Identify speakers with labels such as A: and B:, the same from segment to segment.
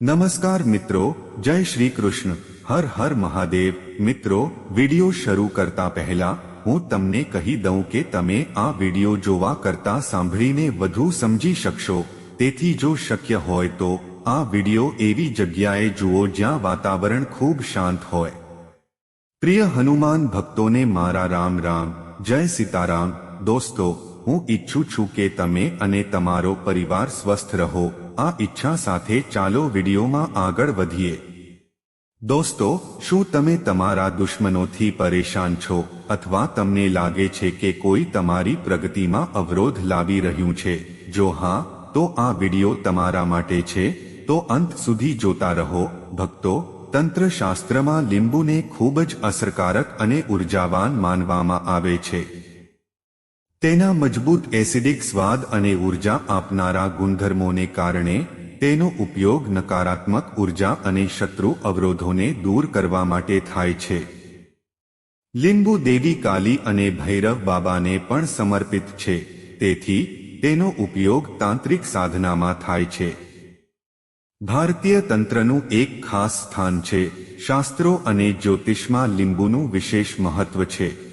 A: નમસ્કાર મિત્રો જય શ્રી કૃષ્ણ હર હર મહાદેવ મિત્રો વિડિયો શરૂ કરતા પહેલા હું તમને કહી દઉં કે તમે આ વિડિયો જોવા કરતા સાંભળીને વધુ સમજી શકશો તેથી જો શક્ય હોય તો આ વિડિયો એવી જગ્યાએ જુઓ જ્યાં વાતાવરણ ખૂબ શાંત હોય પ્રિય હનુમાન ભક્તોને મારા રામ રામ જય સીતારામ દોસ્તો હું ઈચ્છું છું કે તમે અને તમારો પરિવાર સ્વસ્થ રહો આ ઈચ્છા સાથે ચાલો વિડીયોમાં આગળ વધીએ. દોસ્તો, શું તમે તમારા દુશ્મનોથી પરેશાન છો અથવા તમને લાગે છે કે કોઈ તમારી પ્રગતિમાં અવરોધ લાવી રહ્યું છે? જો હા, તો આ વિડિયો તમારા માટે છે. તો અંત સુધી જોતા રહો. ભક્તો, તંત્રશાસ્ત્રમાં લીંબુને ખૂબ જ અસરકારક અને ઉર્જાવાન માનવામાં આવે છે. તેના મજબૂત એસિડિક સ્વાદ અને ઊર્જા આપનારા ગુણધર્મોને કારણે તેનો ઉપયોગ નકારાત્મક ઊર્જા અને શત્રુ અવરોધોને દૂર કરવા માટે થાય છે. લીંબુ દેવી કાલી અને ભૈરવ બાબાને પણ સમર્પિત છે, તેથી તેનો ઉપયોગ તાંત્રિક સાધનામાં થાય છે. ભારતીય તંત્રનું એક ખાસ સ્થાન છે, શાસ્ત્રો અને જ્યોતિષમાં લીંબુનું વિશેષ મહત્વ છે.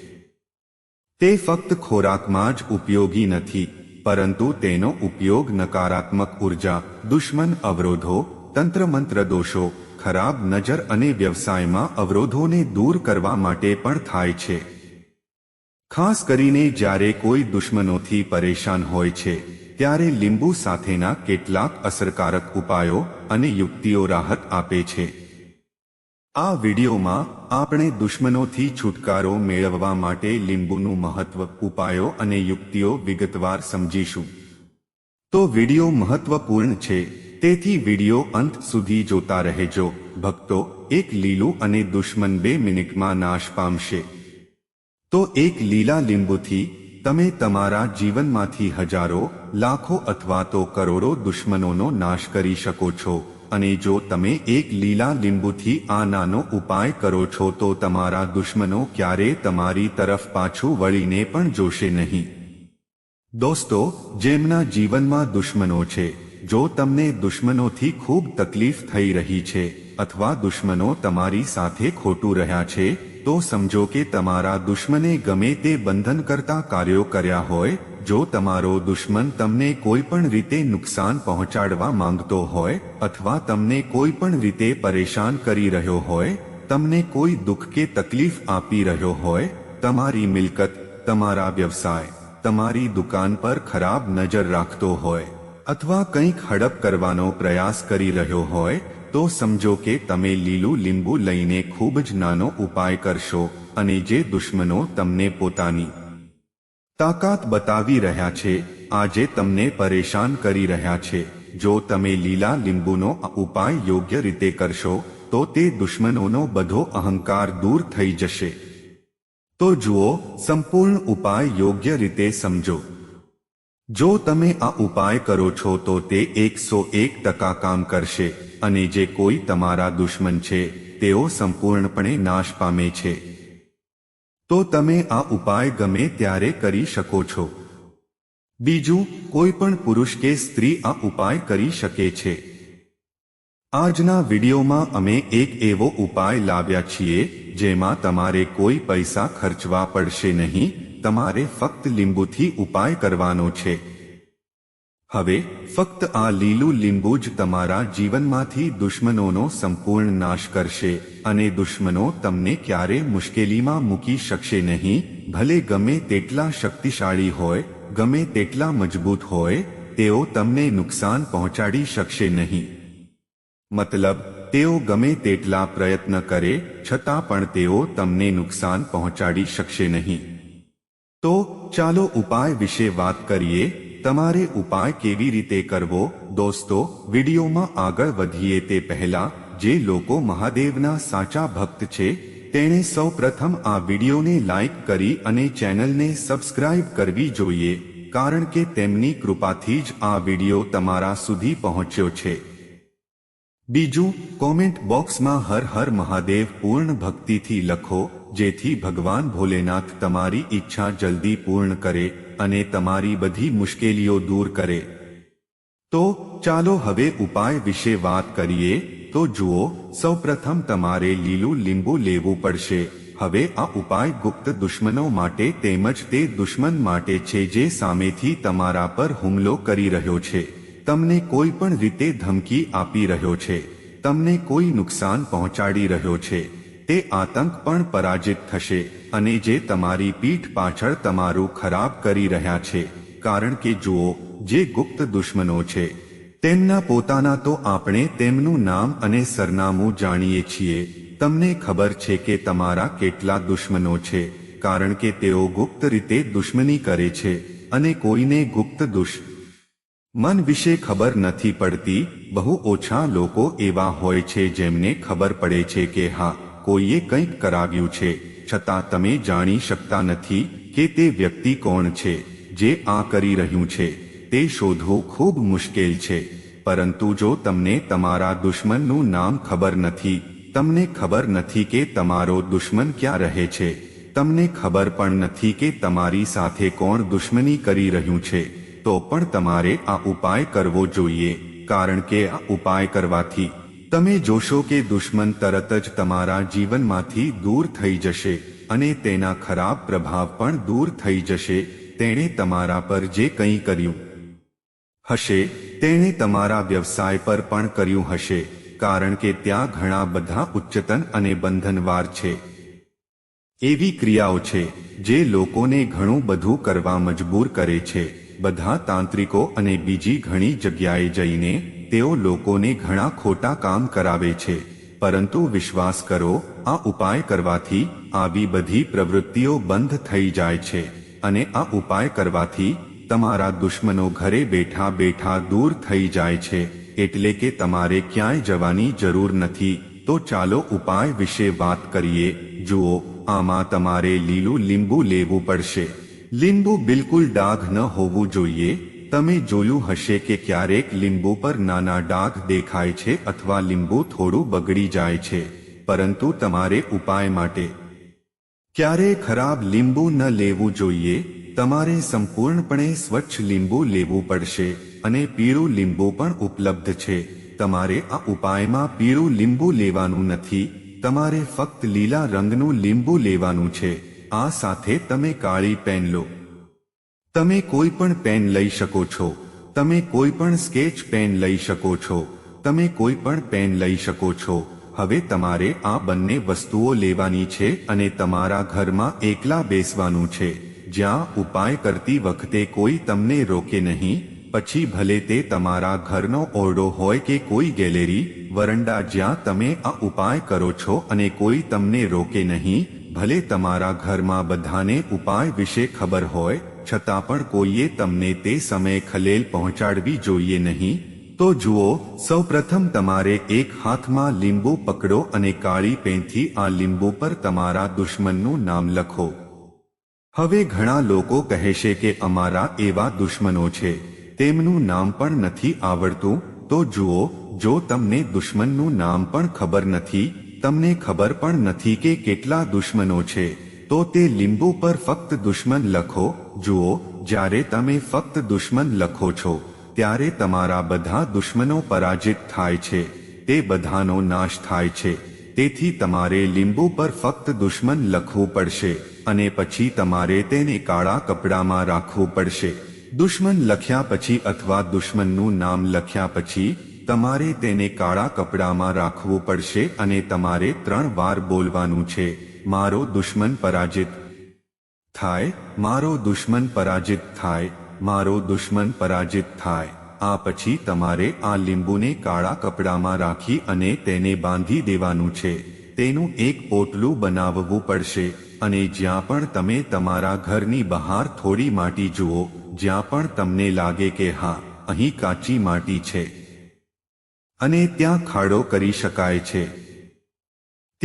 A: તે ફક્ત ખોરાકમાં જ ઉપયોગી નથી, પરંતુ તેનો ઉપયોગ નકારાત્મક ઊર્જા, દુશ્મન અવરોધો તંત્રમંત્ર દોષો ખરાબ નજર અને વ્યવસાયમાં અવરોધોને દૂર કરવા માટે પણ થાય છે. ખાસ કરીને જ્યારે કોઈ દુશ્મનોથી પરેશાન હોય છે, ત્યારે લીંબુ સાથેના કેટલાક અસરકારક ઉપાયો અને યુક્તિઓ રાહત આપે છે. આ વિડીયોમાં આપણે દુશ્મનોથી છુટકારો મેળવવા માટે લીંબુનું મહત્વ, ઉપાયો અને યુક્તિઓ વિગતવાર સમજીશું. તો વીડિયો મહત્વપૂર્ણ છે, તેથી વીડિયો અંત સુધી જોતા રહેજો. ભક્તો, એક લીલું અને દુશ્મન બે મિનિટમાં નાશ પામશે. તો એક લીલા લીંબુથી તમે તમારા જીવનમાંથી હજારો, લાખો અથવા તો કરોડો દુશ્મનોનો નાશ કરી શકો છો. અને જો તમે એક લીલા લીંબુથી આ નાનો ઉપાય કરો છો તો તમારા દુશ્મનો ક્યારે તમારી તરફ પાછું વળીને પણ જોશે નહીં. દોસ્તો, જેમના જીવનમાં દુશ્મનો છે, જો તમને દુશ્મનોથી ખૂબ તકલીફ થઈ રહી છે અથવા દુશ્મનો તમારી સાથે ખોટું રહ્યા છે, તો સમજો કે તમારા દુશ્મને ગમે તે બંધન કરતા કાર્યો કર્યા હોય જો તમારો દુશ્મન તમને કોઈ પણ રીતે નુકસાન પહોંચાડવા માંગતો હોય અથવા તમને કોઈ પણ રીતે પરેશાન કરી રહ્યો હોય, તમને કોઈ દુઃખ કે તકલીફ આપી રહ્યો હોય, તમારી મિલકત, તમારા વ્યવસાય, તમારી દુકાન પર ખરાબ નજર રાખતો હોય અથવા કંઈક હડપ કરવાનો પ્રયાસ કરી રહ્યો હોય, તો સમજો કે તમે લીલું લીંબુ લઈને ખૂબ જ નાનો ઉપાય કરશો અને જે દુશ્મનો તમને પોતાની તાકાત બતાવી રહ્યા છે. આજે તમને પરેશાન કરી રહ્યા છે. જો તમે લીલા લીંબુનો ઉપાય યોગ્ય રીતે કરશો, તો તે દુશ્મનોનો બધો અહંકાર દૂર થઈ જશે. તો જુઓ, સંપૂર્ણ ઉપાય યોગ્ય રીતે સમજો. જો તમે આ ઉપાય કરો છો, તો તે એકસો એક ટકા કામ કરશે. અને જે કોઈ તમારા દુશ્મન છે, તેઓ સંપૂર્ણપણે નાશ પામે છે. તો તમે આ ઉપાય ગમે ત્યારે કરી શકો છો. બીજું, કોઈ પણ પુરુષ કે સ્ત્રી આ ઉપાય કરી શકે છે. આજના વિડીયોમાં અમે એક એવો ઉપાય લાવ્યા છીએ, જેમાં તમારે કોઈ પૈસા ખર્ચવા પડશે નહીં, તમારે ફક્ત લીંબુથી ઉપાય કરવાનો છે. હવે, ફક્ત આ લીલું લીંબુ જ તમારા જીવનમાંથી દુશ્મનોનો સંપૂર્ણ નાશ કરશે અને દુશ્મનો તમને ક્યારે મુશ્કેલીમાં મૂકી શકશે નહીં. ભલે ગમે તેટલા શક્તિશાળી હોય, ગમે તેટલા મજબૂત હોય, તેઓ તમને નુકસાન પહોંચાડી શકશે નહીં. મતલબ, તેઓ ગમે તેટલા પ્રયત્ન કરે, છતાં પણ તેઓ તમને નુકસાન પહોંચાડી શકશે નહીં. તો, ચાલો ઉપાય વિશે વાત કરીએ. તમારે ઉપાય કેવી રીતે કરવો? દોસ્તો, વિડીયોમાં આગળ વધીએ તે પહેલા, જે લોકો મહાદેવના સાચા ભક્ત છે, તેણે સૌ પ્રથમ આ વિડીયોને લાઇક કરી અને ચેનલને સબસ્ક્રાઇબ કરવી જોઈએ, કારણ કે તેમની કૃપાથી જ આ વીડિયો તમારા સુધી પહોંચ્યો છે. બીજું, કોમેન્ટ બોક્સમાં હર હર મહાદેવ પૂર્ણ ભક્તિથી લખો જેથી ભગવાન ભોલેનાથ તમારી ઈચ્છા જલ્દી પૂર્ણ કરે અને તમારી બધી મુશ્કેલીઓ દૂર કરે. તો, ચાલો હવે ઉપાય વિશે વાત કરીએ. તો જુઓ, સૌપ્રથમ તમારે લીલું લીંબુ લેવું પડશે. હવે આ ઉપાય ગુપ્ત દુશ્મનો માટે તેમજ તે દુશ્મન માટે છે જે સામેથી તમારા પર હુમલો કરી રહ્યો છે. તમને કોઈ પણ રીતે ધમકી આપી રહ્યો છે. તમને કોઈ નુકસાન પહોંચાડી રહ્યો છે. તે આતંક પણ પરાજિત થશે અને જે તમારી પીઠ પાછળ તમારું ખરાબ કરી રહ્યા છે. કારણ કે જુઓ, જે ગુપ્ત દુશ્મનો છે. તેમના પોતાના તો આપણે તેમનું નામ અને સરનામું જાણીએ છીએ. તમને ખબર છે કે તમારા કેટલા દુશ્મનો છે, કારણ કે તેઓ ગુપ્ત રીતે દુશ્મની કરે છે અને કોઈને ગુપ્ત દુષ મન વિશે ખબર નથી પડતી. બહુ ઓછા લોકો એવા હોય છે જેમને ખબર પડે છે કે હા કોઈએ કંઈક કરાવ્યું છે, છતાં તમે જાણી શકતા નથી કે તે વ્યક્તિ કોણ છે, જે આ કરી રહ્યું છે. તે શોધવું ખૂબ મુશ્કેલ છે. પરંતુ જો તમને તમારા દુશ્મનનું નામ ખબર નથી, તમને ખબર નથી કે તમારો દુશ્મન ક્યાં રહે છે. તમને ખબર પણ નથી કે તમારી સાથે કોણ દુશ્મની કરી રહ્યું છે. તો પણ તમારે આ ઉપાય કરવો જોઈએ, કારણ કે આ ઉપાય કરવાથી તમે જોશો કે દુશ્મન તરત જ તમારા જીવનમાંથી દૂર થઈ જશે અને તેના ખરાબ પ્રભાવ પણ દૂર થઈ જશે. તેણે તમારા પર જે કંઈ કર્યું હશે, તેણે તમારા વ્યવસાય પર પણ કર્યું હશે, કારણ કે ત્યાં ઘણા બધા ઉચ્ચતન અને બંધનવાર છે. એવી ક્રિયાઓ છે, જે લોકોને ઘણું બધું કરવા મજબૂર કરે છે. બધા તાંત્રિકો અને બીજી ઘણી જગ્યાએ જઈને તેઓ લોકોને ઘણા ખોટા કામ કરાવે છે, પરંતુ વિશ્વાસ કરો, આ ઉપાય કરવાથી આવી બધી પ્રવૃત્તિઓ બંધ થઈ જાય છે, અને આ ઉપાય કરવાથી તમારા દુશ્મનો ઘરે બેઠા બેઠા દૂર થઈ જાય છે, એટલે કે તમારે ક્યાંય જવાની જરૂર નથી. તો ચાલો ઉપાય વિશે વાત કરીએ. જુઓ, આમાં તમારે લીલું લીંબુ લેવું પડશે. લીંબુ બિલકુલ ડાઘ ન હોવું જોઈએ. તમે જોયું હશે કે ક્યારેક લીંબુ પર નાના ડાઘ દેખાય છે અથવા લીંબુ થોડું બગડી જાય છે, પરંતુ તમારે ઉપાય માટે ક્યારે ખરાબ લીંબુ ન લેવું જોઈએ? તમારે સંપૂર્ણપણે સ્વચ્છ લીંબુ લેવું પડશે અને પીળું લીંબુ પણ ઉપલબ્ધ છે. તમારે આ ઉપાયમાં પીળું લીંબુ લેવાનું નથી, તમારે ફક્ત લીલા રંગનું લીંબુ લેવાનું છે. આ સાથે તમે કાળી પેન લો. તમે કોઈ પણ પેન લઈ શકો છો. તમે કોઈ પણ સ્કેચ પેન લઈ શકો છો. તમે કોઈ પણ પેન લઈ શકો છો. હવે તમારે આ બંને વસ્તુઓ લેવાની છે અને તમારા ઘરમાં એકલા બેસવાનું છે. જ્યાં ઉપાય કરતી વખતે કોઈ તમને રોકે નહીં, પછી ભલે તે તમારા ઘરનો ઓરડો હોય કે કોઈ ગેલેરી, વરંડા જ્યાં તમે આ ઉપાય કરો છો અને કોઈ તમને રોકે નહીં, ભલે તમારા ઘરમાં બધાને ઉપાય વિશે ખબર હોય છતાં પણ કોઈએ તમને તે સમયે ખલેલ પહોંચાડવી જોઈએ નહીં, તો જુઓ, સૌપ્રથમ તમારે એક હાથમાં લીંબુ પકડો અને કાળી પેનથી આ લીંબુ પર તમારા દુશ્મનનું નામ લખો. હવે ઘણા લોકો કહેશે કે અમારા એવા દુશ્મનો છે, તેમનું નામ પણ નથી આવડતું, તો જુઓ, જો તમને દુશ્મનનું નામ પણ ખબર નથી, તમને ખબર પણ નથી કે કેટલા દુશ્મનો છે. તો તે લીંબુ પર ફક્ત દુશ્મન લખો, જુઓ, જ્યારે તમે ફક્ત દુશ્મન લખો છો, ત્યારે તમારા બધા દુશ્મનો પરાજિત થાય છે, તે બધાનો નાશ થાય છે, તેથી તમારે લીંબુ પર ફક્ત દુશ્મન લખવું પડશે, અને પછી તમારે તેને કાળા કપડામાં રાખવું પડશે. દુશ્મન લખ્યા પછી અથવા દુશ્મનનું નામ લખ્યા પછી, તમારે તેને કાળા કપડામાં રાખવું પડશે અને તમારે ત્રણ વાર બોલવાનું છે. મારો દુશ્મન પરાજિત થાય, મારો દુશ્મન પરાજિત થાય, મારો દુશ્મન પરાજિત થાય. આ પછી તમારે આ લીંબુને કાળા કપડામાં રાખી અને તેને બાંધી દેવાનું છે. તેનું એક પોટલું બનાવવું પડશે અને જ્યાં પણ તમે તમારા ઘરની બહાર થોડી માટી જુઓ, જ્યાં પણ તમને લાગે કે હા, અહીં કાચી માટી છે. અને ત્યાં ખાડો કરી શકાય છે.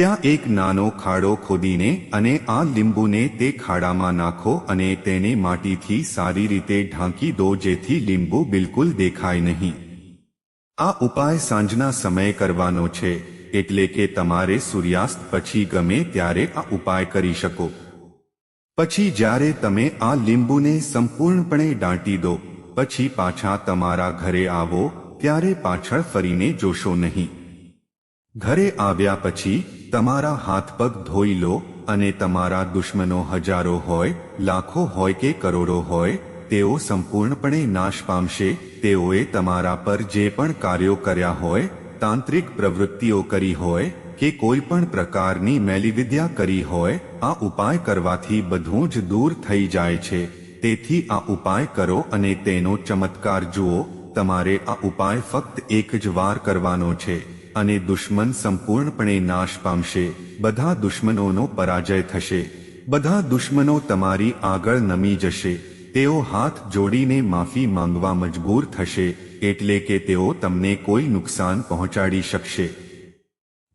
A: ત્યાં એક નાનો ખાડો ખોદીને અને આ લીંબુને તે ખાડામાં નાખો અને તેને માટીથી સારી રીતે ઢાંકી દો જેથી લીંબુ બિલકુલ દેખાય નહીં. આ ઉપાય સાંજના સમયે કરવાનો છે, એટલે કે તમારે સૂર્યાસ્ત પછી ગમે ત્યારે આ ઉપાય કરી શકો. પછી જ્યારે તમે આ લીંબુને સંપૂર્ણપણે દાંટી દો, પછી પાછા તમારા ઘરે આવો, ત્યારે પાછળ ફરીને જોશો નહીં. ઘરે આવ્યા પછી તમારા હાથ પગ ધોઈ લો અને તમારા દુશ્મનો હજારો હોય, લાખો હોય કે કરોડો હોય, તેઓ સંપૂર્ણપણે નાશ પામશે. તેઓએ તમારા પર જે પણ કાર્યો કર્યા હોય, તાંત્રિક પ્રવૃત્તિઓ કરી હોય, કે કોઈ પણ પ્રકારની મેલીવિદ્યા કરી હોય, આ ઉપાય કરવાથી બધું જ દૂર થઈ જાય છે. તેથી આ ઉપાય કરો અને તેનો ચમત્કાર જુઓ. તમારે આ ઉપાય ફક્ત એક જ વાર કરવાનો છે. અને દુશ્મન સંપૂર્ણપણે નાશ પામશે. બધા દુશ્મનોનો પરાજય થશે. બધા દુશ્મનો તમારી આગળ નમી જશે. તેઓ હાથ જોડીને માફી માંગવા મજબૂર થશે. એટલે કે તેઓ તમને કોઈ નુકસાન પહોંચાડી શકશે.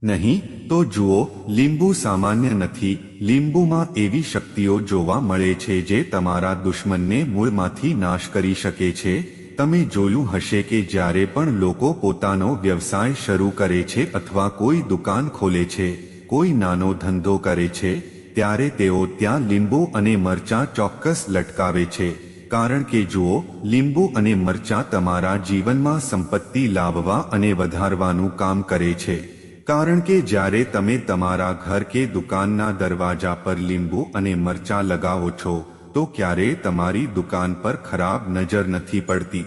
A: નહીં, તો જુઓ, લીંબુ સામાન્ય નથી. લીંબુમાં એવી શક્તિઓ જોવા મળે છે જે તમારા દુશ્મનને મૂળમાંથી નાશ કરી શકે છે. તમે જોયું હશે કે જ્યારે પણ લોકો પોતાનો વ્યવસાય શરૂ કરે છે અથવા કોઈ દુકાન ખોલે છે, કોઈ નાનો ધંધો કરે છે, ત્યારે તેઓ ત્યાં લીંબુ અને મરચાં ચોક્કસ લટકાવે છે. કારણ કે જુઓ, લીંબુ અને મરચાં તમારા જીવનમાં સંપત્તિ લાવવા અને વધારવાનું કામ કરે છે. કારણ કે જ્યારે તમે તમારા ઘર કે દુકાનના દરવાજા પર લીંબુ અને મરચાં લગાવો છો તો ક્યારે તમારી દુકાન પર ખરાબ નજર નથી પડતી.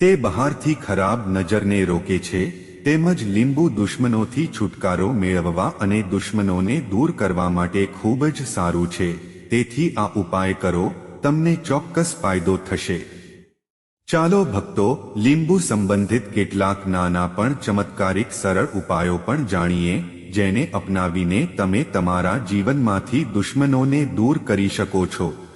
A: તે બહારથી ખરાબ નજરને રોકે છે, તેમજ લીંબુ દુશ્મનોથી છુટકારો મેળવવા અને દુશ્મનોને દૂર કરવા માટે ખૂબ જ સારું છે. તેથી આ ઉપાય કરો, તમને ચોક્કસ ફાયદો થશે. ચાલો ભક્તો, લીંબુ સંબંધિત કેટલાક નાના પણ ચમત્કારિક સરળ ઉપાયો પણ જાણીએ. જેને અપનાવીને તમે તમારા જીવનમાંથી દુશ્મનોને દૂર કરી શકો છો.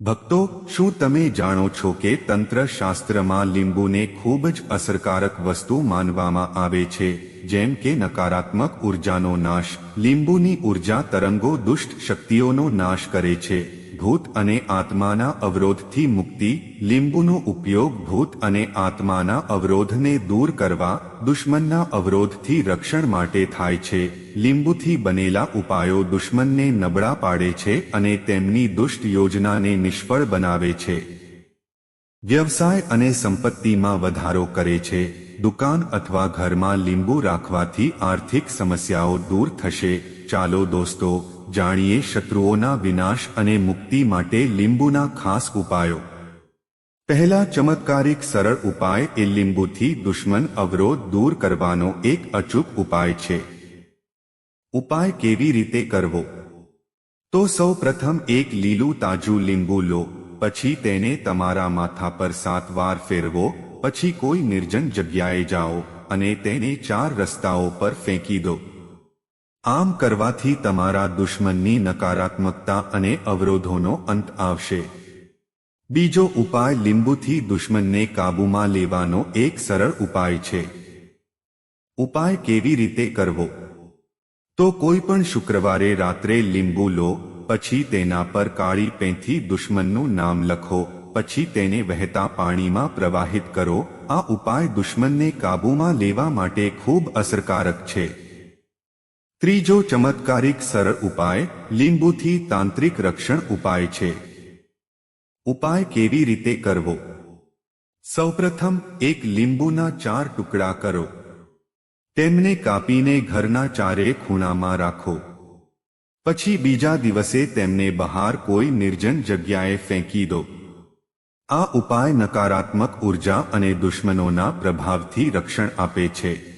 A: ભક્તો, શું તમે જાણો છો કે તંત્ર શાસ્ત્રમાં લીંબુને ખૂબ જ અસરકારક વસ્તુ માનવામાં આવે છે, જેમ કે નકારાત્મક ઉર્જાનો નાશ? લીંબુની ઊર્જા તરંગો દુષ્ટ શક્તિઓનો નાશ કરે છે. ભૂત અને આત્માના અવરોધથી મુક્તિ, લીંબુનો ઉપયોગ ભૂત અને આત્માના અવરોધને દૂર કરવા, દુશ્મનના અવરોધથી રક્ષણ માટે થાય છે. લીંબુથી બનેલા ઉપાયો દુશ્મનને નબળા પાડે છે અને તેમની દુષ્ટ યોજનાને નિષ્ફળ બનાવે છે. વ્યવસાય અને સંપત્તિમાં વધારો કરે છે. દુકાન અથવા ઘરમાં લીંબુ રાખવાથી આર્થિક સમસ્યાઓ દૂર થશે. ચાલો દોસ્તો જાણીએ શત્રુઓના વિનાશ અને મુક્તિ માટે લીંબુના ખાસ ઉપાયો. પહેલા ચમત્કારિક સરળ ઉપાય એ લીંબુથી દુશ્મન અવરોધ દૂર કરવાનો એક અચૂક ઉપાય છે. ઉપાય કેવી રીતે કરવો? તો સૌ પ્રથમ એક લીલું તાજું લીંબુ લો, પછી તેને તમારા માથા પર સાત વાર ફેરવો, પછી કોઈ નિર્જન જગ્યાએ જાઓ અને તેને ચાર રસ્તાઓ પર ફેંકી દો. આમ કરવાથી તમારા દુશ્મનની નકારાત્મકતા અને અવરોધોનો અંત આવશે. બીજો ઉપાય લીંબુથી દુશ્મનને કાબૂમાં લેવાનો એક સરળ ઉપાય છે. ઉપાય કેવી રીતે કરવો? તો કોઈ પણ શુક્રવારે રાત્રે લીંબુ લો, પછી તેના પર કાળી પેંથી દુશ્મનનું નામ લખો, પછી તેને વહેતા પાણીમાં પ્રવાહિત કરો. આ ઉપાય દુશ્મનને કાબૂમાં લેવા માટે ખૂબ અસરકારક છે. ત્રીજો ચમત્કારિક સરળ ઉપાય, લીંબુથી તાંત્રિક રક્ષણ ઉપાય છે. ઉપાય કેવી રીતે કરવો? સૌપ્રથમ, એક લીંબુના ચાર ટુકડા કરો. તેમને કાપીને ઘરના ચારે ખૂણામાં રાખો. પછી બીજા દિવસે તેમને બહાર કોઈ નિર્જન જગ્યાએ ફેંકી દો. આ ઉપાય નકારાત્મક ઊર્જા અને દુશ્મનોના પ્રભાવથી રક્ષણ આપે છે.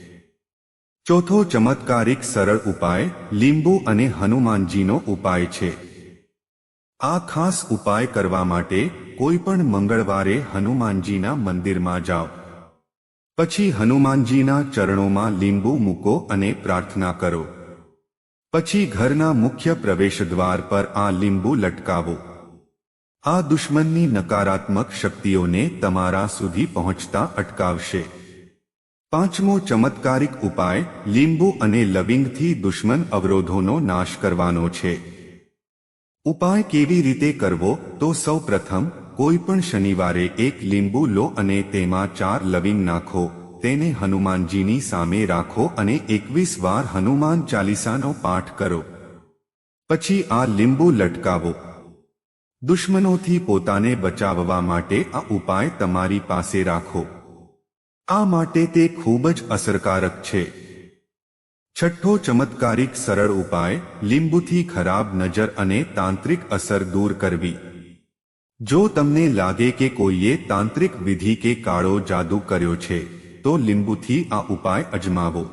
A: ચોથો ચમત્કારિક સરળ ઉપાય લીંબુ અને હનુમાનજીનો ઉપાય છે. આ ખાસ ઉપાય કરવા માટે કોઈ પણ મંગળવારે હનુમાનજીના મંદિરમાં જાઓ. પછી હનુમાનજીના ચરણોમાં લીંબુ મૂકો અને પ્રાર્થના કરો. પછી ઘરના મુખ્ય પ્રવેશ દ્વાર પર આ લીંબુ લટકાવો. આ દુશ્મનની નકારાત્મક શક્તિઓને તમારા સુધી પહોંચતા અટકાવશે. પાંચમો ચમત્કારિક ઉપાય, લીંબુ અને લવિંગથી દુશ્મન અવરોધોનો નાશ કરવાનો છે. ઉપાય કેવી રીતે કરવો? તો સૌ પ્રથમ કોઈ શનિવારે એક લીંબુ લો અને તેમાં ચાર લવિંગ નાખો. તેને હનુમાનજીની સામે રાખો અને એકવીસ વાર હનુમાન ચાલીસાનો પાઠ કરો. પછી આ લીંબુ લટકાવો. દુશ્મનોથી પોતાને બચાવવા માટે આ ઉપાય તમારી પાસે રાખો. આ માટે તે ખૂબ જ અસરકારક છે. છઠ્ઠો ચમત્કારિક સરળ ઉપાય, લીંબુથી ખરાબ નજર અને તાંત્રિક અસર દૂર કરવી. જો તમને લાગે કે કોઈએ તાંત્રિક વિધિ કે કાળો જાદુ કર્યો છે, તો લીંબુથી આ ઉપાય અજમાવો.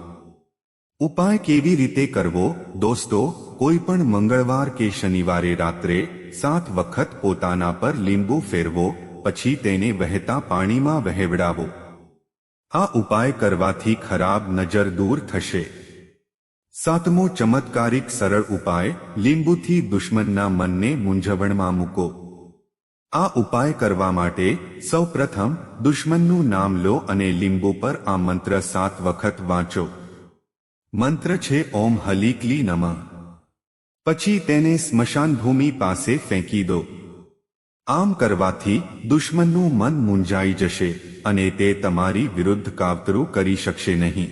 A: ઉપાય કેવી રીતે કરવો? દોસ્તો, કોઈ પણ મંગળવાર કે શનિવારે રાત્રે સાત વખત પોતાના પર લીંબુ ફેરવો, પછી તેને વહેતા પાણીમાં વહેવડાવો. આ ઉપાય કરવાથી ખરાબ નજર દૂર થશે. સાતમો ચમત્કારિક સરળ ઉપાય, લીંબુથી દુશ્મનના મનને મૂંઝવણમાં મૂકો. આ ઉપાય કરવા માટે સૌપ્રથમ દુશ્મનનું નામ લો અને લીંબુ પર આ મંત્ર સાત વખત વાંચો. મંત્ર છે, ઓમ હલીકલી નમઃ. પછી તેને સ્મશાન ભૂમિ પાસે ફેંકી દો. આમ કરવાથી દુશ્મનનું મન મૂંઝાઈ જશે અને તે તમારી વિરુદ્ધ કાવતરું કરી શકશે નહીં.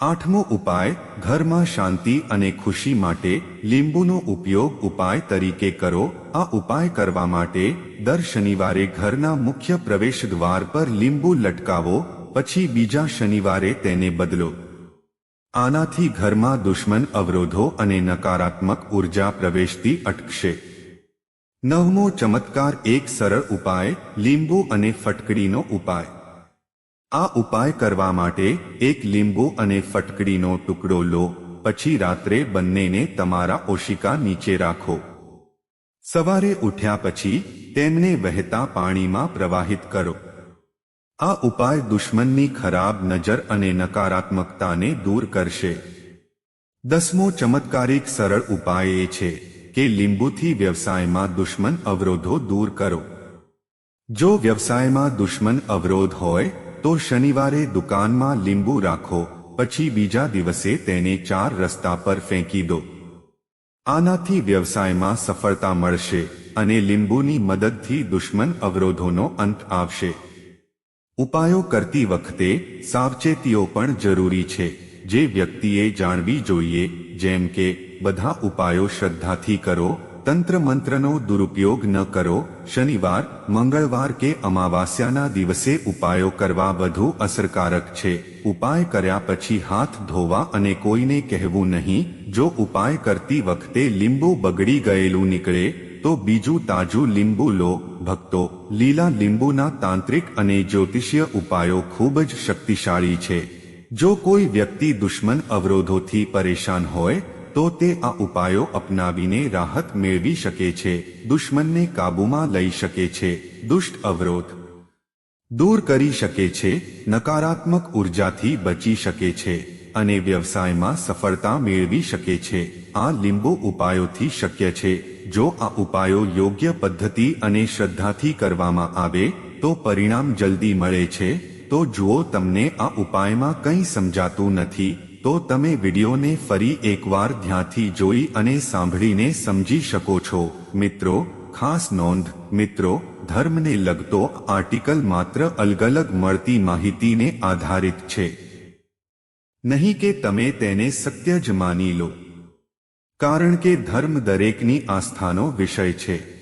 A: આઠમો ઉપાય, ઘરમાં શાંતિ અને ખુશી માટે લીંબુનો ઉપયોગ ઉપાય તરીકે કરો. આ ઉપાય કરવા માટે દર શનિવારે ઘરના મુખ્ય પ્રવેશ દ્વાર પર લીંબુ લટકાવો, પછી બીજા શનિવારે તેને બદલો. આનાથી ઘરમાં દુશ્મન અવરોધો અને નકારાત્મક ઊર્જા પ્રવેશતી અટકશે. નવમો ચમત્કાર એક સરળ ઉપાય, લીંબુ અને ફટકડીનો ઉપાય. આ ઉપાય કરવા માટે એક લીંબુ અને ફટકડીનો ટુકડો લો, પછી રાત્રે બંનેને તમારા ઓશિકા નીચે રાખો. સવારે ઉઠ્યા પછી તેમને વહેતા પાણીમાં પ્રવાહિત કરો. આ ઉપાય દુશ્મનની ખરાબ નજર અને નકારાત્મકતાને દૂર કરશે. દસમો ચમત્કારિક સરળ ઉપાય એ છે. કે લીંબુથી વ્યવસાયમાં દુશ્મન અવરોધો દૂર કરો. જો વ્યવસાયમાં દુશ્મન અવરોધ હોય, તો શનિવારે દુકાનમાં લીંબુ રાખો, પછી બીજા દિવસે તેને ચાર રસ્તા પર ફેંકી દો. આનાથી વ્યવસાયમાં સફળતા મળશે અને લીંબુની મદદથી દુશ્મન અવરોધોનો અંત આવશે. ઉપાયો કરતી વખતે સાવચેતીઓ પણ જરૂરી છે, જે વ્યક્તિએ જાણવી જોઈએ, જેમ કે બધા ઉપાયો શ્રદ્ધાથી કરો, તંત્ર મંત્રનો દુરુપયોગ ન કરો, શનિવાર, મંગળવાર કે અમાવાસ્યાના દિવસે ઉપાયો કરવા વધુ અસરકારક છે. ઉપાય કર્યા પછી હાથ ધોવા અને કોઈને કહેવું નહીં, જો ઉપાય કરતી વખતે લીંબુ બગડી ગયેલું નીકળે, તો બીજું તાજું લીંબુ લો. ભક્તો, લીલા લીંબુના તાંત્રિક અને જ્યોતિષીય ઉપાયો ખૂબ જ શક્તિશાળી છે. જો કોઈ વ્યક્તિ દુશ્મન અવરોધોથી પરેશાન હોય તો તે આ ઉપાયો અપનાવીને રાહત મેળવી શકે છે, દુશ્મનને કાબૂમાં લઈ શકે છે, દુષ્ટ અવરોધ દૂર કરી શકે છે, નકારાત્મક ઉર્જાથી બચી શકે છે અને વ્યવસાયમાં સફળતા મેળવી શકે છે. આ લીંબુ ઉપાયોથી શક્ય છે. જો આ ઉપાયો યોગ્ય પદ્ધતિ અને શ્રદ્ધાથી કરવામાં આવે, તો પરિણામ જલ્દી મળે છે. તો જુઓ, તમને આ ઉપાયમાં કંઈ સમજાતું નથી. તો તમે વિડીયોને ફરી એકવાર ધ્યાનથી જોઈ અને સાંભળીને સમજી શકો છો. મિત્રો, ખાસ નોંધ, મિત્રો, ધર્મને લગતો આર્ટિકલ માત્ર અલગ અલગ મળતી માહિતીને આધારિત છે. નહીં કે તમે તેને સત્ય જ માની લો. કારણ કે ધર્મ દરેકની આસ્થાનો વિષય છે.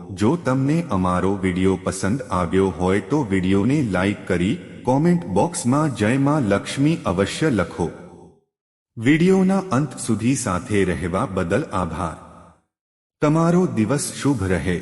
A: જો તમને અમારો વીડિયો પસંદ આવ્યો હોય તો વિડીયોને લાઈક કરી કોમેન્ટ બોક્સમાં જય માં લક્ષ્મી અવશ્ય લખો. વિડીયોના અંત સુધી સાથે રહેવા બદલ આભાર. તમારો દિવસ શુભ રહે.